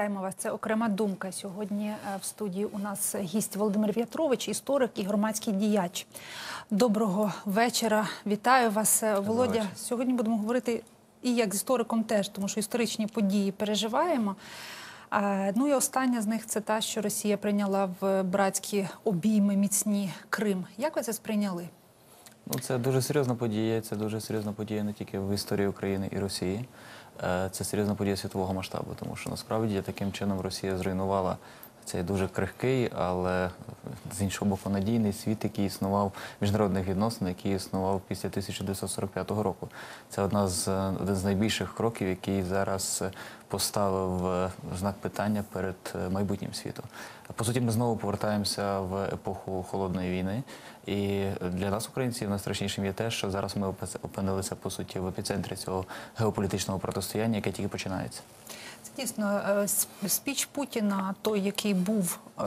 Вітаємо вас. Це окрема думка. Сьогодні е, в студії у нас гість Володимир В'ятрович, історик і громадський діяч. Доброго вечора. Вітаю вас, Е, Володя. вечора. Сьогодні будемо говорити і як з істориком теж, тому що історичні події переживаємо. Ну і остання з них це та, що Росія прийняла в братські обійми міцні Крим. Як ви це сприйняли? Ну, це дуже серйозна подія. Це дуже серйозна подія не тільки в історії України і Росії. Е, Це серйозна подія світового масштабу, тому що насправді таким чином Росія зруйнувала цей дуже крихкий, але з іншого боку надійний світ, який існував міжнародних відносин, який існував після 1945 року. Це одна з один з найбільших кроків, який зараз е, поставив е, знак питання перед е, майбутнім світом. По суті, ми знову повертаємося в епоху холодної війни. І для нас, українців, найстрашнішим є те, що зараз ми опи- опинилися по суті в епіцентрі цього геополітичного протистояння, яке тільки починається. Це дійсно е, спіч Путіна, той, який був, е,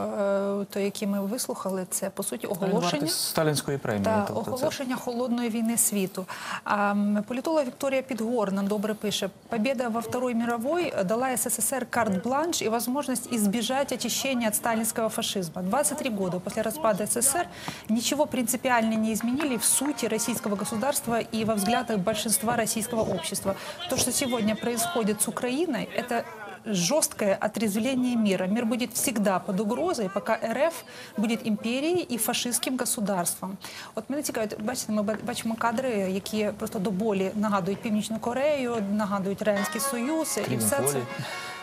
той, який ми вислухали, це по суті оголошення. Сталінської премії. Та тобто це- оголошення холодної війни світу. А політолог Вікторія Підгорна добре пише: победа во Второй мировой дала СССР карт-бланш и возможность избежать очищения от сталинского фашизма. 23 года после распада СССР ничего принципиально не изменили в сути российского государства и во взглядах большинства российского общества. То, что сегодня происходит с Украиной, это жесткое отрезвление мира. Мир будет всегда под угрозой, пока РФ будет імперією і фашистським государством. От мене цікавить, бачите, ми бачимо кадри, які просто до болі нагадують Північну Корею, нагадують Радянський Союз і все це.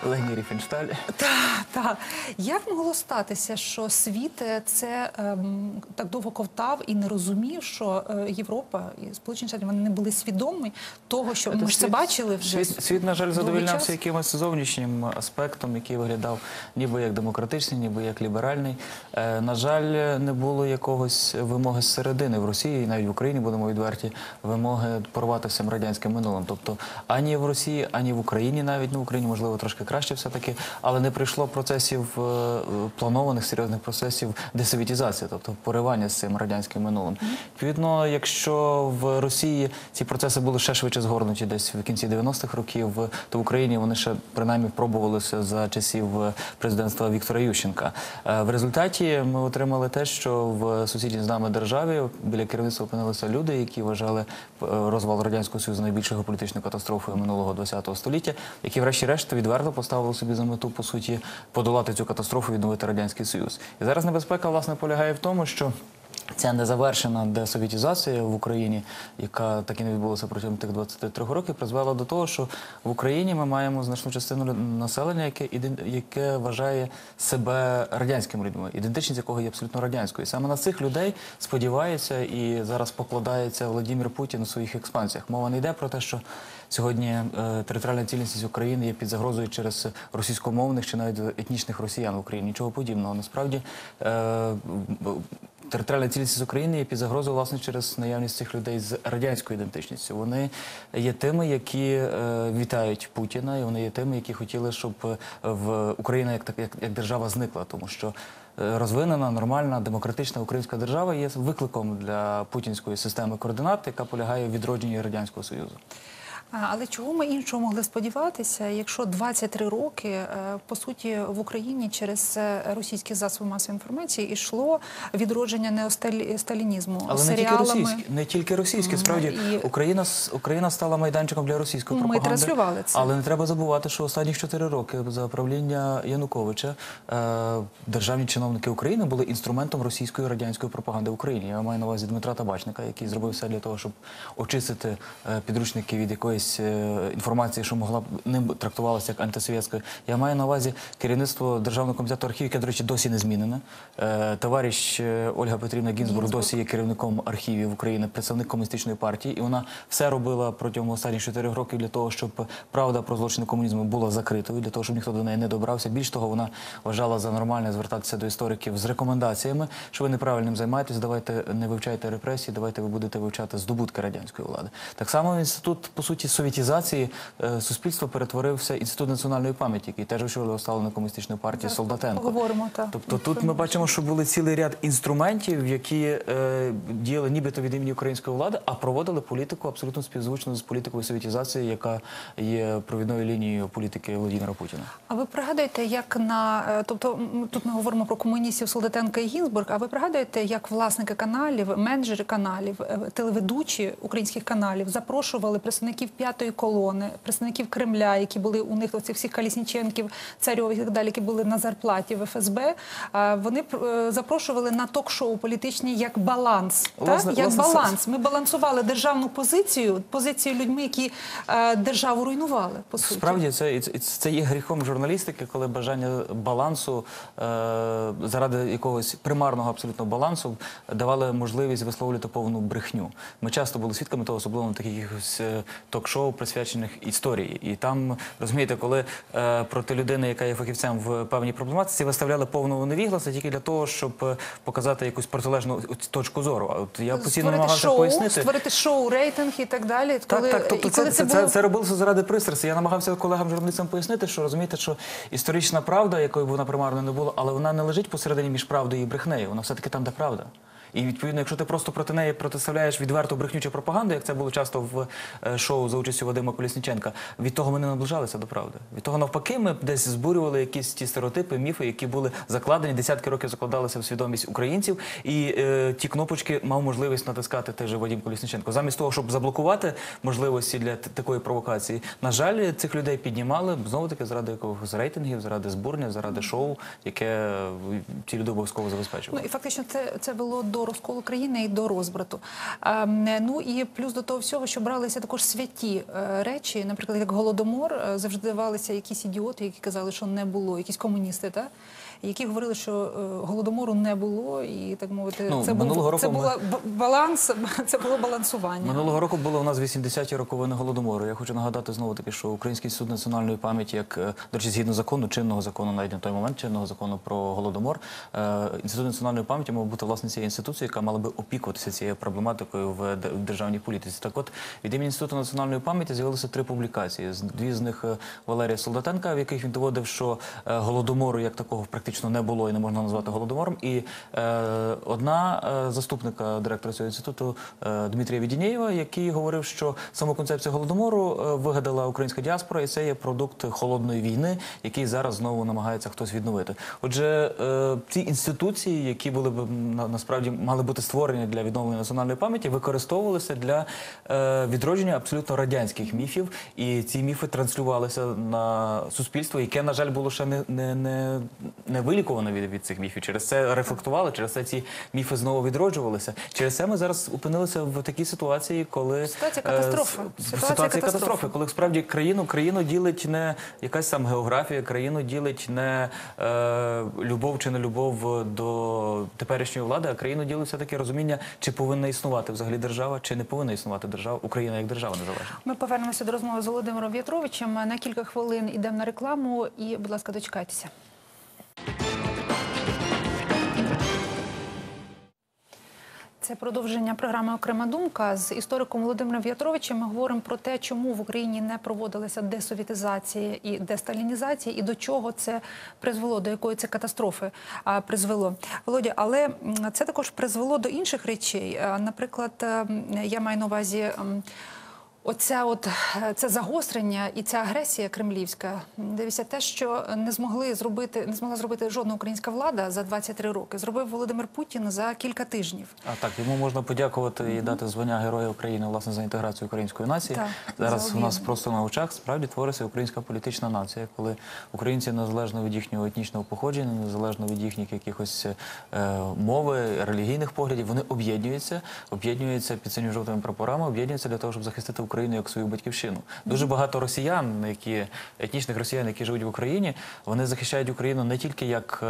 Легні Ріфеншталь. Та, та. Як могло статися, що світ е, це ем, так довго ковтав і не розумів, що е, Європа і Сполучені Штати вони не були свідомі того, що ми ж це бачили вже Світ, світ на жаль, час? якимось зовнішнім аспектом, який виглядав ніби як демократичний, ніби як ліберальний. Е, на жаль, не було якогось вимоги зсередини в Росії, і навіть в Україні будемо відверті, вимоги порвати цим радянським минулим. Тобто ані в Росії, ані в Україні, навіть ну в Україні можливо трошки краще все-таки, але не прийшло процесів е, планованих серйозних процесів десовітізації, тобто поривання з цим радянським минулим. Відповідно, якщо в Росії ці процеси були ще швидше згорнуті десь в кінці 90-х років, то в Україні вони ще принаймні пробувалися за часів е, президентства Віктора Ющенка. Е, В результаті ми отримали те, що в сусідній з нами державі біля керівництва опинилися люди, які вважали розвал радянського союзу найбільшою політичною катастрофою минулого ХХ століття, які, врешті-решт, відверто поставили собі за мету по суті подолати цю катастрофу, відновити радянський союз. І зараз небезпека власне полягає в тому, що Ця незавершена десовітізація в Україні, яка так і не відбулася протягом тих 23 років, призвела до того, що в Україні ми маємо значну частину населення, яке яке вважає себе радянськими людьми, ідентичність якого є абсолютно радянською. І саме на цих людей сподівається і зараз покладається Владимир Путін у своїх експансіях. Мова не йде про те, що сьогодні е, територіальна цілісність України є під загрозою через російськомовних чи навіть етнічних росіян в Україні. Нічого подібного. Насправді. Е, Територіальна цілісність України є під загрозою власне через наявність цих людей з радянською ідентичністю. Вони є тими, які е, вітають Путіна, і вони є тими, які хотіли, щоб в Україна як як, як держава зникла, тому що. Розвинена, нормальна, демократична українська держава є викликом для путінської системи координат, яка полягає в відродженні радянського союзу. Але чого ми іншого могли сподіватися, якщо 23 роки е, по суті в Україні через е, російські засоби масової інформації йшло відродження неосталінізму Але не тільки російські, не тільки російські. Справді І- Україна Україна стала майданчиком для російської Ми пропаганди. транслювали це. Але не треба забувати, що останні 4 роки за правління Януковича е, державні чиновники України були інструментом російської радянської пропаганди в Україні. Я маю на увазі Дмитра Табачника, який зробив все для того, щоб очистити підручники від якоїсь е, інформації, що могла б ним трактувалася як антисовєтською. Я маю на увазі керівництво Державного комітету архівів, яке, до речі, досі не змінене. Е, Товариш е, Ольга Петрівна Гінзбург досі є керівником архівів України, представник комуністичної партії, і вона все робила протягом останніх чотирьох років для того, щоб правда про злочини комунізму була закритою, для того, щоб ніхто до неї не добрався. Більш того, вона вважала за нормальне звертатися до істориків з рекомендаціями, що ви неправильним займаєтесь, давайте не вивчайте репресії, давайте ви будете вивчати здобутки радянської влади. Так само інститут по суті совєтізації е, суспільства перетворився інститут національної пам'яті, який теж очолював ставлений комуністичної партії Солдатенко. Поговоримо так. Тобто тут ми бачимо, що були цілий ряд інструментів, які е, діяли нібито від імені української влади, а проводили політику абсолютно співзвучну з політикою совєтізації, яка є провідною лінією політики Володимира Путіна. А ви пригадуєте, як на е, тобто тут ми говоримо про комуністів Солдатенка і Гінзбург. А ви пригадуєте, як власники каналів, менеджери каналів, е, телеведучі українських каналів запрошували представників п'ятої колони, представників Кремля, які були у них оцих всіх Калісніченків, царьових і так далі, які були на зарплаті в ФСБ. Вони е, запрошували на ток-шоу політичні як баланс. Власне- так? Як власне, баланс. Ми балансували державну позицію, позицію людьми, які е, державу руйнували. По суті. Справді це, це, є гріхом журналістики, коли бажання балансу е, заради якогось примарного абсолютно балансу давали можливість висловлювати повну брехню. Ми часто були свідками того, особливо на таких якихось е, ток-шоу, присвячених історії. І там розумієте, коли е, проти людини, яка є фахівцем в певній проблематиці, виставляли повного невігласа тільки для того, щоб е, показати якусь протилежну точку зору. А от я постійно намагався шоу, пояснити. створити шоу, рейтинг і так далі. Так, коли, так, тобто і це, коли це, це, це, було... це робилося заради пристрасті. Я намагався колегам журналістам пояснити, що розумієте, що історична правда, якою б вона примарно не була, але вона не лежить посередині між правдою і брехнею. Вона все-таки там, де правда. І відповідно, якщо ти просто проти неї протиставляєш відверту брехню чи пропаганду, як це було часто в е, шоу за участю Вадима Колісніченка, від того ми не наближалися до правди. Від того навпаки, ми десь збурювали якісь ті стереотипи, міфи, які були закладені, десятки років закладалися в свідомість українців, і е, ті кнопочки мав можливість натискати теж Вадим Колісніченко. Замість того, щоб заблокувати можливості для такої провокації, на жаль, цих людей піднімали знову таки заради якогось рейтингів, заради збурення, заради шоу, яке е, ті люди обов'язково забезпечували. Ну і фактично це, це вело до розколу країни і до розбрату. А, м, ну і плюс до того всього, що бралися також святі е, речі, наприклад, як голодомор, е, завжди давалися якісь ідіоти, які казали, що не було, якісь комуністи, та які говорили, що е, голодомору не було, і так мовити, Ну, це був це року ми- була баланс, це було балансування. Минулого року було у нас 80-ті роковини голодомору. Я хочу нагадати знову таки, що Український суд національної пам'яті, як е, до речі, згідно закону, чинного закону, навіть на той момент чинного закону про голодомор, е, інститут національної пам'яті мав бути власне цією інституцією, яка мала би опікуватися цією проблематикою в державній політиці. Так, от від імені інституту національної пам'яті з'явилося три публікації. Дві з них Валерія Солдатенка, в яких він доводив, що голодомору як такого практично не було і не можна назвати голодомором. І е, одна е, заступника директора цього інституту е, Дмитрія Відінєєва, який говорив, що саму концепцію голодомору е, вигадала українська діаспора, і це є продукт холодної війни, який зараз знову намагається хтось відновити. Отже, е, ці інституції, які були б на- насправді мали бути створені для відновлення національної пам'яті, використовувалися для е, відродження абсолютно радянських міфів, і ці міфи транслювалися на суспільство, яке, на жаль, було ще не, не, не, не виліковане від, від цих міфів. Через це рефлектували, через це ці міфи знову відроджувалися. Через це ми зараз опинилися в такій ситуації, коли Ситуація е, Ситуація ситуація катастрофи. катастрофи, коли справді країну країну ділить не якась там географія, країну ділить не е, любов чи не любов до теперішньої влади, а країну ділить все таки розуміння, чи повинна існувати взагалі держава, чи не повинна існувати держава, Україна як держава незалежна. Ми повернемося до розмови з Володимиром В'ятровичем. На кілька хвилин йдемо на рекламу і, будь ласка, дочекайтеся. Це продовження програми Окрема думка з істориком Володимиром В'ятровичем. Ми говоримо про те, чому в Україні не проводилася десовітизація і десталінізація, і до чого це призвело, до якої це катастрофи призвело. Володя, але це також призвело до інших речей. Наприклад, я маю на увазі. Оця от е, це загострення і ця агресія кремлівська. Дивіться, те, що не змогли зробити, не змогла зробити жодна українська влада за 23 роки, зробив Володимир Путін за кілька тижнів. А так йому можна подякувати і дати звання Героя України власне за інтеграцію української нації. Так, Зараз у нас просто на очах справді твориться українська політична нація, коли українці незалежно від їхнього етнічного походження, незалежно від їхніх якихось е, мови, релігійних поглядів, вони об'єднуються, об'єднуються під синьо жовтими прапорами, об'єднуються для того, щоб захистити Україну як свою батьківщину. Дуже багато росіян, які етнічних росіян, які живуть в Україні, вони захищають Україну не тільки як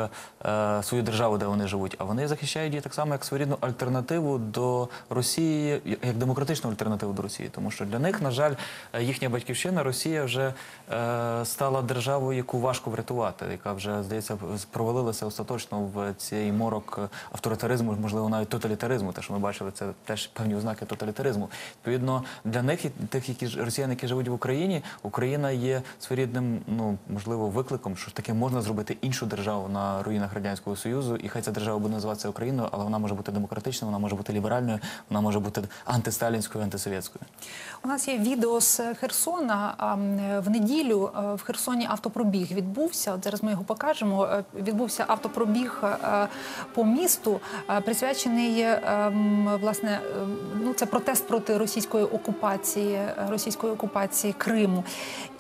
е, свою державу, де вони живуть, а вони захищають її так само як своєрідну альтернативу до Росії, як демократичну альтернативу до Росії. Тому що для них, на жаль, е, їхня батьківщина Росія вже е, стала державою, яку важко врятувати, яка вже здається провалилася остаточно в цей морок е, авторитаризму, можливо, навіть тоталітаризму. Те, що ми бачили, це теж певні ознаки тоталітаризму. Відповідно, для них і тих, які росіян, які живуть в Україні, Україна є своєрідним, ну можливо, викликом, що ж таки можна зробити іншу державу на руїнах радянського союзу, і хай ця держава буде називатися Україною, але вона може бути демократичною, вона може бути ліберальною, вона може бути антисталінською, антисовєтською. У нас є відео з Херсона. В неділю е, в Херсоні автопробіг відбувся. От зараз ми його покажемо. Е, Відбувся автопробіг е, по місту, присвячений власне. Ну, це протест проти російської окупації, е, російської окупації Криму.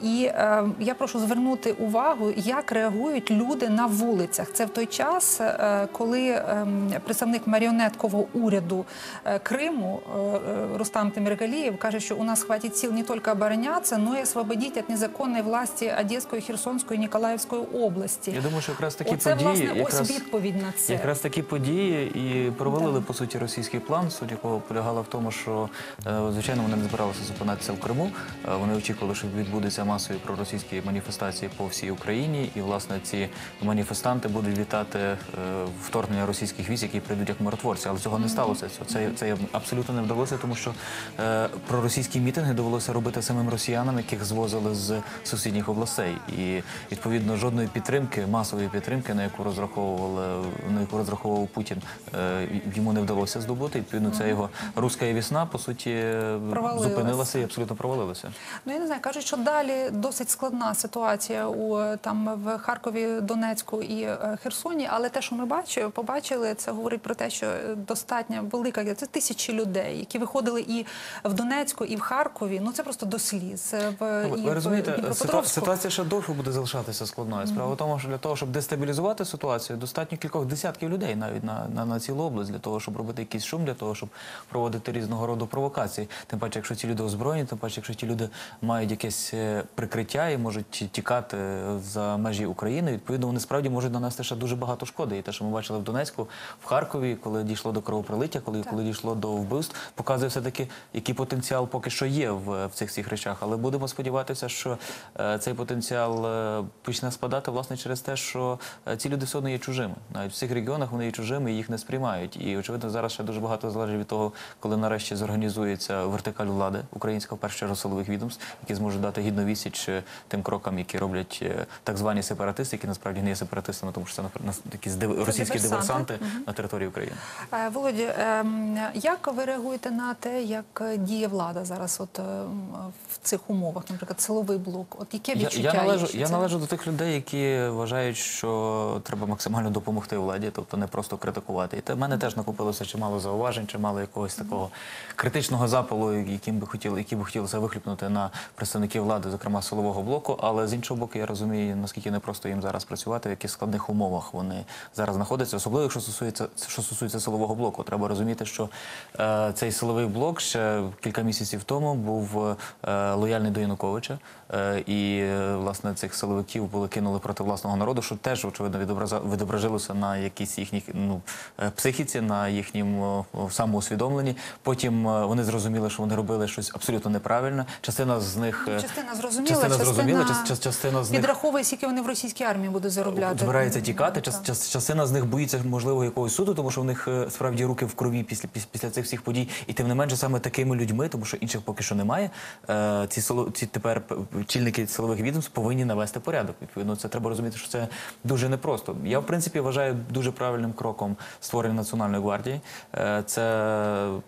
І е, я прошу звернути увагу, як реагують люди на вулицях. Це в той час, е, коли ем, представник маріонеткового уряду е, Криму е, е, Рустам Теміргалієв каже, що у нас хватить сил не тільки оборонятися, но й освободити від незаконної власті Одеської, Херсонської, Ніколаївської області. Я думаю, що якраз такі Оце, події, власне, якраз, ось відповідь на це. Якраз такі події і провалили по суті російський план, суть якого полягала в тому, що е, звичайно вони не збиралися зупинятися в Криму. Е, Вони очікували, що відбудуться масові проросійські маніфестації по всій Україні, і власне ці маніфестанти будуть вітати е, вторгнення російських військ, які прийдуть як миротворці. Але цього не сталося. Це це абсолютно не вдалося, тому що е, проросійські мітинги довелося робити самим росіянам, яких звозили з сусідніх областей. І відповідно жодної підтримки, масової підтримки, на яку розраховували на яку розраховував Путін, йому не вдалося здобути. Відповідно, ця його руська весна, по суті, Провалилася. Зупинилася абсолютно провалилася. Ну я не знаю, кажуть, що далі досить складна ситуація у там в Харкові, Донецьку і е, Херсоні. Але те, що ми бачили, побачили, це говорить про те, що достатньо велика це тисячі людей, які виходили і в Донецьку, і в Харкові. Ну це просто до сліз. Е, В Ну, і ви розумієте, ситуа- ситуація ще довше буде залишатися складною. Справа в тому, що для того, щоб дестабілізувати ситуацію, достатньо кількох десятків людей навіть на, на, на цілу область для того, щоб робити якийсь шум, для того, щоб проводити різного роду провокації. Тим паче, якщо ці люди озброєні, тим паче, якщо ті люди мають якесь е, прикриття і можуть тікати за межі України, відповідно вони справді можуть нанести ще дуже багато шкоди. І те, що ми бачили в Донецьку, в Харкові, коли дійшло до кровопролиття, коли, коли дійшло до вбивств, показує все таки, який потенціал поки що є в, в цих всіх речах. Але будемо сподіватися, що е, цей потенціал е, почне спадати власне через те, що е, ці люди все одно є чужими. Навіть в цих регіонах вони є чужими і їх не сприймають. І очевидно, зараз ще дуже багато залежить від того, коли нарешті зорганізується вертикаль влади українська в першу чергу силових відомств, які зможуть дати гідну відсіч е, тим крокам, які роблять е, так звані сепаратисти, які насправді не є сепаратистами, тому що це див- російські диверсанти. на території України. Е, Володя, ем, як ви реагуєте на те, як діє влада зараз, от в цих умовах, наприклад, силовий блок? От яке Я, відчуття? я, належу, є, я це- належу до тих людей, які вважають, що треба максимально допомогти владі, тобто не просто критикувати. І те в мене теж накопилося чимало зауважень, чимало якогось такого критичного запалу, яким би хотіли, які би хотілося вихлюпнути на представників влади, зокрема силового блоку. Але з іншого боку, я розумію, наскільки непросто їм зараз працювати, в яких складних умовах вони зараз знаходяться, особливо якщо стосується що стосується силового блоку. Треба розуміти, що е, цей силовий блок ще кілька місяців тому був е, лояльний до Януковича. Е, і е, власне цих силовиків були кинули проти власного народу, що теж очевидно відображилося на якійсь їхній ну, е, психіці, на їхньому самоусвідомленні. Потім вони зрозуміли, що вони робили щось абсолютно неправильне. Частина з них е, Частина зрозуміла, частина зрозуміла, частина час- час- частина з них підраховує, скільки вони в російській армії будуть заробляти. збирається тікати. Час, час, частина з них боїться можливо якогось суду, тому що в них е, справді руки в крові після піс- після цих всіх подій. І тим не менше саме такими людьми, тому що інших поки що немає. е, Ці ці тепер чільники силових відомств повинні навести порядок. Відповідно, це треба розуміти, що це дуже непросто. Я в принципі вважаю дуже правильним кроком створення національної гвардії. Це,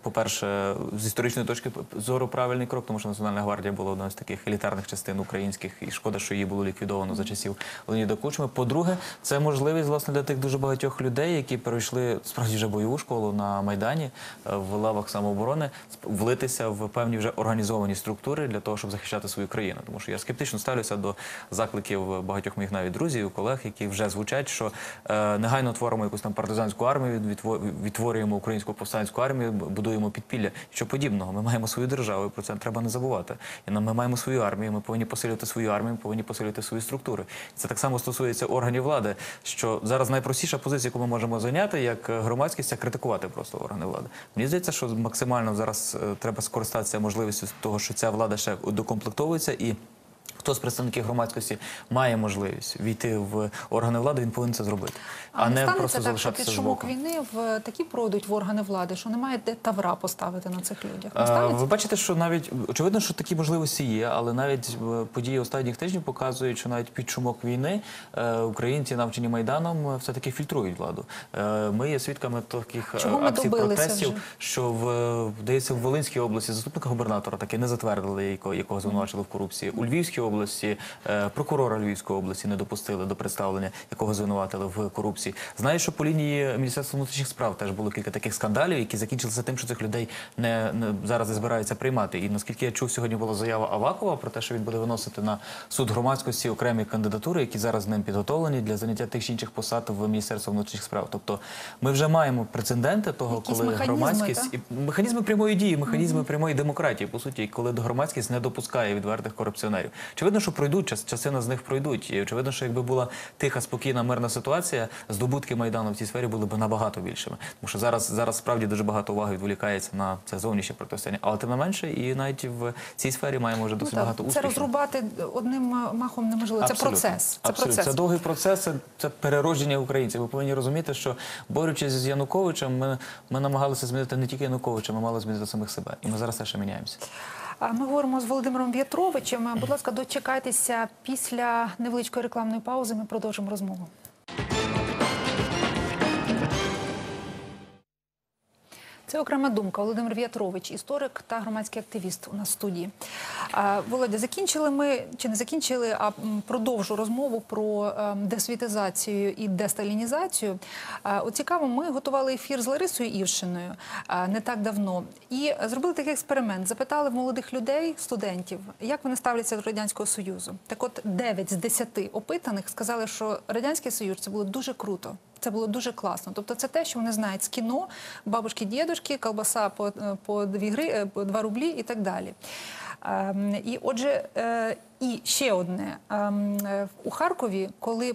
по-перше, з історичної точки зору правильний крок, тому що Національна гвардія була одною з таких елітарних частин українських, і шкода, що її було ліквідовано за часів Леоніда Кучми. По-друге, це можливість власне для тих дуже багатьох людей, які перейшли справді вже бойову школу на майдані е, в лавах самооборони, влитися в певні вже організовані структури для того, щоб захищати свою країну. Тому що я скептично ставлюся до закликів багатьох моїх навіть друзів, колег, які вже звучать, що е, негайно творимо якусь там партизанську армію, відтворюємо українську повстанську армію, будуємо підпілля. Що подібного. Ми маємо свою державу, і про це треба не забувати. І ми маємо свою армію. Ми повинні посилювати свою армію, ми повинні посилювати свої структури. Це так само стосується органів влади. Що зараз найпростіша позиція, яку ми можемо зайняти, як е, громадськість, це критикувати просто органи влади. Мені здається, що максимально зараз е, треба скористатися можливістю того, що ця влада ще докомплектовується і. Хто з представників громадськості має можливість війти в органи влади, він повинен це зробити, а, не просто так, залишатися під шумок війни в такі пройдуть в органи влади, що немає де тавра поставити на цих людях. Ви бачите, що навіть очевидно, що такі можливості є, але навіть е, події останніх тижнів показують, що навіть під шумок війни е, українці, навчені майданом, е, все таки фільтрують владу. Ми є свідками таких Чого акцій протестів, вже? що в в Волинській області заступника губернатора таки не затвердили, якого звинувачили в корупції. У Львівській області е, прокурора Львівської області не допустили до представлення, якого звинуватили в корупції. Знаю, що по лінії Міністерства внутрішніх справ теж було кілька таких скандалів, які закінчилися тим, що цих людей не, не зараз не збираються приймати. І наскільки я чув, сьогодні була заява Авакова про те, що він буде виносити на суд громадськості окремі кандидатури, які зараз ним підготовлені для заняття тих чи інших посад в Міністерстві внутрішніх справ. Тобто ми вже маємо прецеденти того, Якісь коли громадськість і механізми прямої дії, механізми прямої демократії, по суті, коли громадськість не допускає відвертих корупціонерів. Очевидно, що пройдуть частина з них пройдуть. І очевидно, що якби була тиха, спокійна, мирна ситуація, здобутки майдану в цій сфері були б набагато більшими. Тому що зараз зараз справді дуже багато уваги відволікається на це зовнішнє протистояння. Але тим не менше, і навіть в цій сфері маємо вже Ну, досить так, багато це розрубати одним махом неможливо. Це Абсолютно. процес. Це Абсолютно. процес. Це довгий процес, це, це переродження українців. Ви повинні розуміти, що борючись з Януковичем, ми, ми намагалися змінити не тільки Януковича, ми мали змінити самих себе. І ми зараз теж міняємося. Ми говоримо з Володимиром В'ятровичем. Будь ласка, дочекайтеся після невеличкої рекламної паузи. Ми продовжимо розмову. Це окрема думка. Володимир В'ятрович, історик та громадський активіст у нас в студії. Володя, закінчили ми чи не закінчили, а продовжу розмову про ем, десвітизацію і десталінізацію. От цікаво, ми готували ефір з Ларисою Івшиною не так давно і зробили такий експеримент. Запитали в молодих людей, студентів, як вони ставляться до радянського союзу. Так, от 9 з 10 опитаних сказали, що радянський союз це було дуже круто. Це було дуже класно. Тобто, це те, що вони знають з кіно, бабушки, дідушки, колбаса по, е, по дві гри, е, по два рублі і так далі. Ем, І отже, е, і ще одне Ем, у Харкові, коли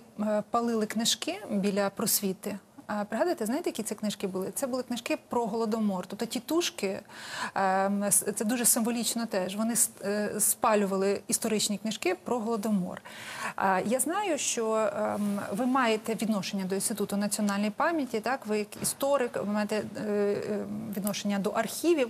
палили книжки біля просвіти. А Пригадуєте, знаєте, які це книжки були? Це були книжки про голодомор. Тобто тітушки, ем, це дуже символічно теж. Вони е, спалювали історичні книжки про голодомор. Я знаю, що ем, ви маєте відношення до інституту національної пам'яті, так ви як історик, ви маєте е, е, відношення до архівів.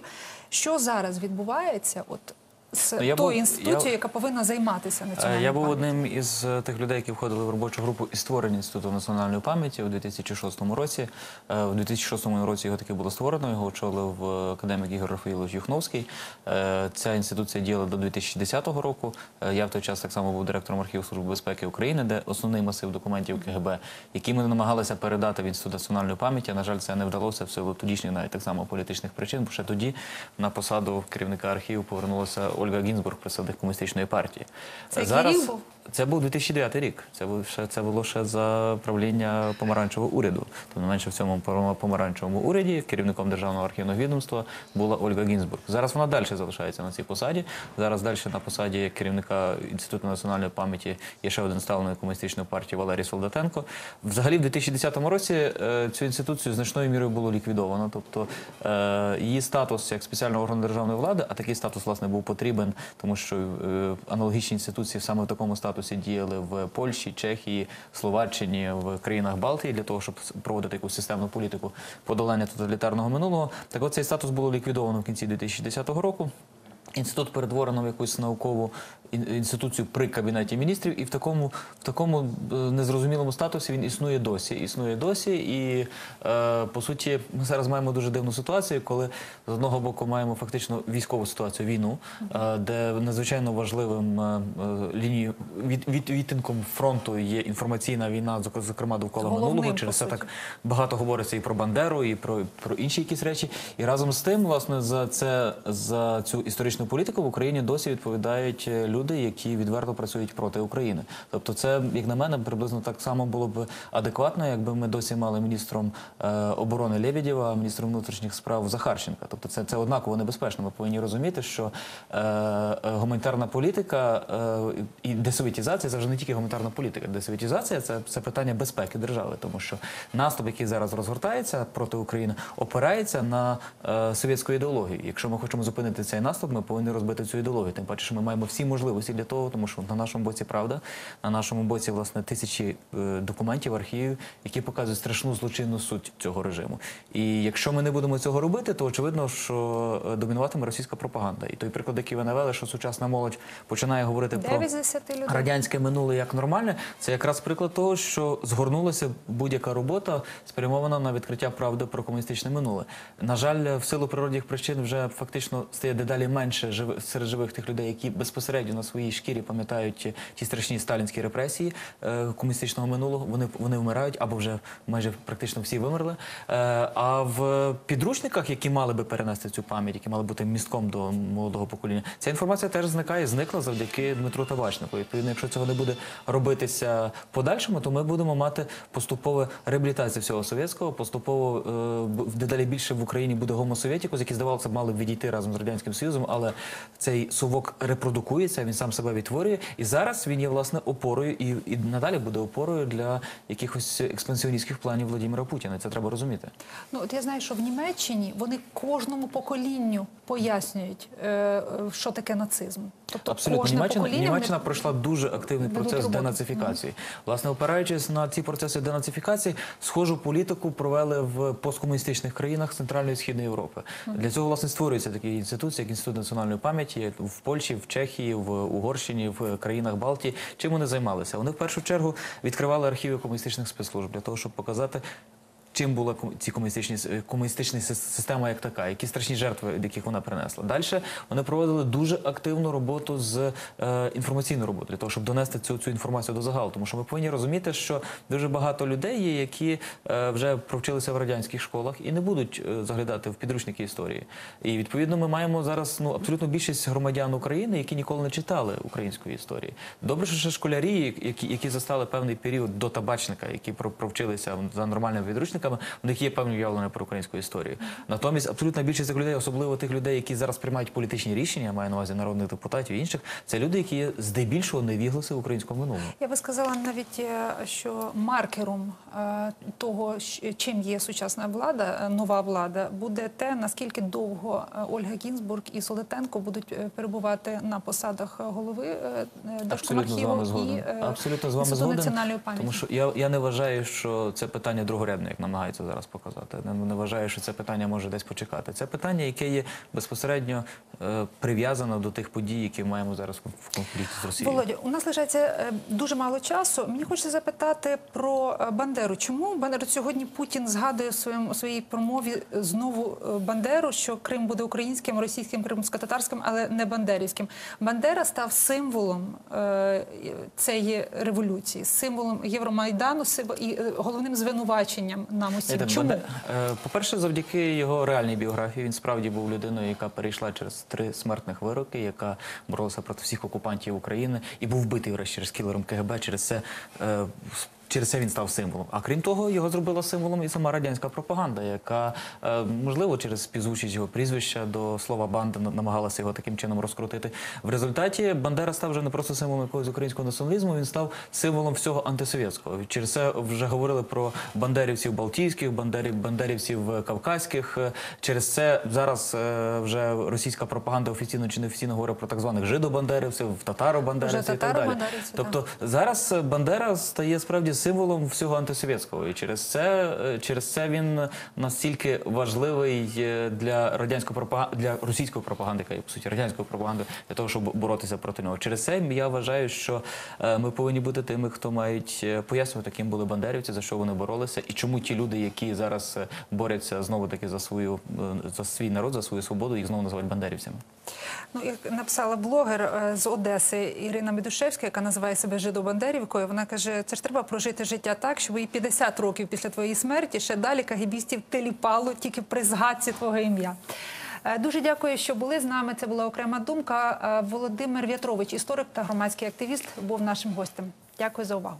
Що зараз відбувається? От з Ну, тою інституцією, я- яка повинна займатися Е, національною Я був одним із е, тих людей, які входили в робочу групу із створення інституту національної пам'яті у 2006 році. Е, У 2006 році його таки було створено. Його очолив е, академік Ігор Рафаїлович Юхновський. Е, Ця інституція діяла до 2010 року. Е, Я в той час так само був директором архіву Служби безпеки України, де основний масив документів КГБ, які ми намагалися передати в інститут національної пам'яті. На жаль, це не вдалося в силу тодішніх навіть так само політичних причин. Бо ще тоді на посаду керівника архіву повернулася Ольга Гінзбург, представник комуністичної партії. Це Зараз... Кирил був? Це був 2009 рік. Це був ще це було ще за правління помаранчевого уряду. Тим не менше в цьому помаранчевому уряді керівником державного архівного відомства була Ольга Гінзбург. Зараз вона далі залишається на цій посаді. Зараз далі на посаді керівника інституту національної пам'яті є ще один ставлений комуністичної партії Валерій Солдатенко. Взагалі, в 2010 році е, цю інституцію значною мірою було ліквідовано. Тобто е, її статус як спеціального органу державної влади, а такий статус власне був потрібен, тому що е, аналогічні інституції саме в такому статусі діяли в Польщі, Чехії, Словаччині, в країнах Балтії для того, щоб проводити якусь системну політику подолання тоталітарного минулого. Так от цей статус було ліквідовано в кінці 2010 року. Інститут перетворено в якусь наукову інституцію при кабінеті міністрів, і в такому, в такому е, незрозумілому статусі він існує досі. Існує досі, і е, по суті, ми зараз маємо дуже дивну ситуацію, коли з одного боку маємо фактично військову ситуацію, війну, е, де надзвичайно важливим е, е, лінією від, від, відтинком фронту є інформаційна війна, зок- зокрема довкола Головним, минулого. Через це так багато говориться і про Бандеру, і про, про інші якісь речі. І разом з тим, власне, за це за цю історичну політику в Україні досі відповідають е, люди, які відверто працюють проти України. Тобто, це, як на мене, приблизно так само було б адекватно, якби ми досі мали міністром е, оборони Лебедєва, а міністром внутрішніх справ Захарченка. Тобто, це, це однаково небезпечно. Ми повинні розуміти, що е, е, гуманітарна політика е, і десоветізація це вже не тільки гуманітарна політика. Десоветізація це, це питання безпеки держави, тому що наступ, який зараз розгортається проти України, опирається на е, совєтську ідеологію. Якщо ми хочемо зупинити цей наступ, ми повинні розбити цю ідеологію. Тим паче, що ми маємо всі можливості для того, тому що на нашому боці правда, на нашому боці власне тисячі е, документів, архівів, які показують страшну злочинну суть цього режиму. І якщо ми не будемо цього робити, то очевидно, що е, домінуватиме російська пропаганда. І той приклад, який ви навели, що сучасна молодь починає говорити про 9 з 10 людей. радянське минуле як нормальне, це якраз приклад того, що згорнулася будь-яка робота спрямована на відкриття правди про комуністичне минуле. На жаль, в силу природних причин вже фактично стає дедалі менше живи- серед живих тих людей, які безпосередньо на своїй шкірі пам'ятають ті страшні сталінські репресії е, комуністичного минулого. Вони вони вмирають або вже майже практично всі вимерли. Е, а в підручниках, які мали би перенести цю пам'ять, які мали бути містком до молодого покоління, ця інформація теж зникає, зникла завдяки Дмитру Табачнику. Відповідно, якщо цього не буде робитися подальшому, то ми будемо мати поступове реабілітацію всього совєтського. Поступово е, дедалі більше в Україні буде гомосовєтікус, які здавалося б мали б відійти разом з радянським союзом, але цей совок репродукується, він сам себе відтворює, і зараз він є власне опорою і, і надалі буде опорою для якихось експансіоністських планів Владимира Путіна. Це треба розуміти. Ну от я знаю, що в Німеччині вони кожному поколінню пояснюють, е, що таке нацизм. Тобто Абсолютно кожне Німеччина, покоління Німеччина вони- пройшла дуже активний процес денацифікації. Власне, опираючись на ці процеси денацифікації, схожу політику провели в посткомуністичних країнах Центральної і Східної Європи. Для цього власне створюються такі інституції, як інститут національної пам'яті в Польщі, в Чехії, в Угорщині, в країнах Балтії. Чим вони займалися? Вони в першу чергу відкривали архіви комуністичних спецслужб для того, щоб показати. Чим була ці комуністичні с- комуністична система як така, які страшні жертви, яких вона принесла. Далі вони проводили дуже активну роботу з е, інформаційну роботу для того, щоб донести цю, цю інформацію до загалу. Тому що ми повинні розуміти, що дуже багато людей є, які е, вже провчилися в радянських школах і не будуть е, заглядати в підручники історії. І відповідно ми маємо зараз ну абсолютно більшість громадян України, які ніколи не читали української історії. Добре, що ще школярі, які, які застали певний період до табачника, які про- провчилися за нормальними підручниками, в них є певні уявлення про українську історію. Натомість абсолютна більшість людей, особливо тих людей, які зараз приймають політичні рішення, я маю на увазі народних депутатів і інших, це люди, які є здебільшого невігласи в українському минулому. Я би сказала навіть, е, що маркером е, того, чим є сучасна влада, е, нова влада, буде те, наскільки довго Ольга Гінзбург і Солотенко будуть перебувати на посадах голови Держкомархіву і Абсолютно з вами згоден. національної пам'яті. Тому що я, я не вважаю, що це питання другорядне, як намагаються зараз показати. Не, не вважаю, що це питання може десь почекати. Це питання, яке є безпосередньо е, прив'язано до тих подій, які маємо зараз в конфлікті з Росією. Володя, у нас лишається е, дуже мало часу. Мені хочеться запитати про е, Бандеру. Чому Бандеру сьогодні Путін згадує в своєму у своїй промові знову е, Бандеру, що Крим буде українським, російським, кримсько-татарським, але не бандерівським. Бандера став символом е, цієї революції, символом Євромайдану і головним звинуваченням нам усім. Чому? Е, По-перше, завдяки його реальній біографії він справді був людиною, яка перейшла через три смертних вироки, яка боролася проти всіх окупантів України і був вбитий врешті через кілером КГБ. Через це е, Через це він став символом. А крім того, його зробила символом і сама радянська пропаганда, яка е, можливо через співзвучність його прізвища до слова банда намагалася його таким чином розкрутити. В результаті Бандера став вже не просто символом якогось українського націоналізму, він став символом всього антисовєтського. Через це вже говорили про бандерівців балтійських, бандерів, бандерівців е, кавказьких. Е, Через це зараз вже російська пропаганда офіційно чи неофіційно говорить про так званих жидобандерівців, татаро-бандерівців і так далі. Тобто зараз Бандера стає справді символом всього антисовєтського, і через це е, через це він настільки важливий е, для радянської пропаганди, для російської пропаганди, яка є по суті радянської пропаганди, для того, щоб боротися проти нього. Через це я вважаю, що е, ми повинні бути тими, хто мають пояснювати, ким були бандерівці, за що вони боролися, і чому ті люди, які зараз борються знову таки за свою за свій народ, за свою свободу, їх знову називають бандерівцями. Ну, як написала блогер е, з Одеси Ірина Медушевська, яка називає себе жидобандерівкою, вона каже, це ж треба прожити життя так, щоб і 50 років після твоєї смерті ще далі кагібістів теліпало тільки при згадці твого ім'я. Е, Дуже дякую, що були з нами. Це була окрема думка. Е, Володимир В'ятрович, історик та громадський активіст, був нашим гостем. Дякую за увагу.